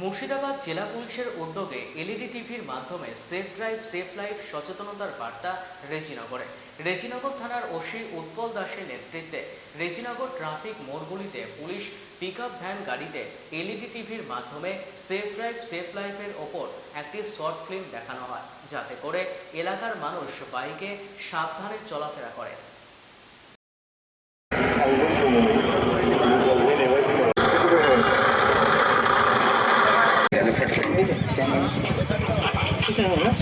Murshidabad জেলা পুলিশের উদ্যোগে এলইডি টিভির মাধ্যমে সেফ ড্রাইভ, সেফ লাইফ, সচেতনতার বার্তা রেজিনগরে। রেজিনগর থানার ওসি উৎপল দাসের নেতৃত্বে রেজিনগর ট্রাফিক মোড়গুলিতে পুলিশ পিক ভ্যান গাড়িতে এলইডি টিভির মাধ্যমে সেফ ড্রাইভ, সেফ লাইফের ওপর একটি শর্ট ফিল্ম দেখানো হয়, যাতে করে এলাকার মানুষ বাইকে সাবধানে চলাফেরা করে। şey oluyor.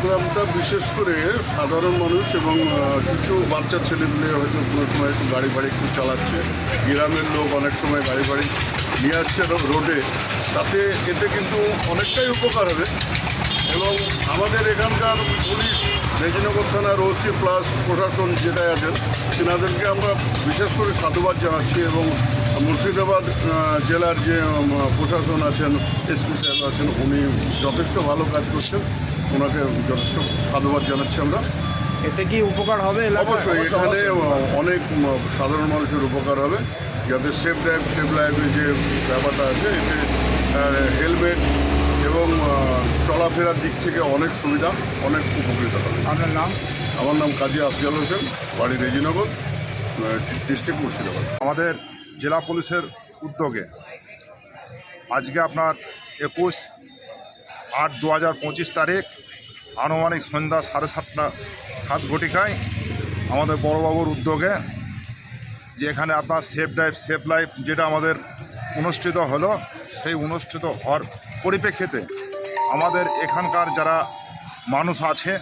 প্রোগ্রামটা বিশেষ করে সাধারণ মানুষ এবং কিছু বাচ্চা ছেলেগুলো হয়তো কোনো সময় একটু গাড়ি ফাড়ি একটু চালাচ্ছে। গ্রামের লোক অনেক সময় গাড়ি ফাড়ি নিয়ে আসছে রোডে। তাতে এতে কিন্তু অনেকটাই উপকার হবে। এবং আমাদের এখানকার পুলিশ রেজিনগর থানার ওসি প্লাস প্রশাসন যেটাই আছেন তেনাদেরকে আমরা বিশেষ করে সাধুবাদ জানাচ্ছি এবং মুর্শিদাবাদ জেলার যে প্রশাসন আছেন এসপি সাহেব আছেন উনি যথেষ্ট ভালো কাজ করছেন। ওনাকে যথেষ্ট সাধুবাদ জানাচ্ছি আমরা। এতে কি উপকার হবে অবশ্যই এখানে অনেক সাধারণ মানুষের উপকার হবে। যাতে সেফ ড্রাইভ সেফ লাইফে যে ব্যাপারটা আছে এতে হেলমেট এবং চলাফেরার দিক থেকে অনেক সুবিধা অনেক উপকৃত হবে। আপনার নাম? আমার নাম কাজী আফজাল হোসেন বাড়ি রেজিনগর ডিস্ট্রিক্ট মুর্শিদাবাদ। আমাদের জেলা পুলিশের উদ্যোগে আজকে আপনার একুশ আট দু তারিখ আনুমানিক সন্ধ্যা সাড়ে সাতটা, সাত ঘটিকায় আমাদের বড়বাবুর উদ্যোগে যে এখানে আপনার সেফ ড্রাইভ, সেফ লাইফ যেটা আমাদের অনুষ্ঠিত হলো, সেই অনুষ্ঠিত হওয়ার পরিপ্রেক্ষিতে আমাদের এখানকার যারা মানুষ আছে,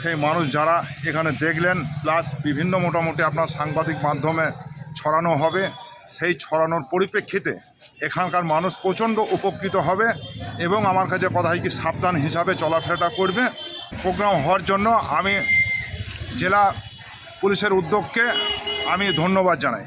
সেই মানুষ যারা এখানে দেখলেন, প্লাস বিভিন্ন মোটামুটি আপনার সাংবাদিক মাধ্যমে ছড়ানো হবে সেই ছড়ানোর পরিপ্রেক্ষিতে এখানকার মানুষ প্রচণ্ড উপকৃত হবে এবং আমার কাছে কথা হয় কি সাবধান হিসাবে চলাফেরাটা করবে। প্রোগ্রাম হওয়ার জন্য আমি জেলা পুলিশের উদ্যোগকে আমি ধন্যবাদ জানাই।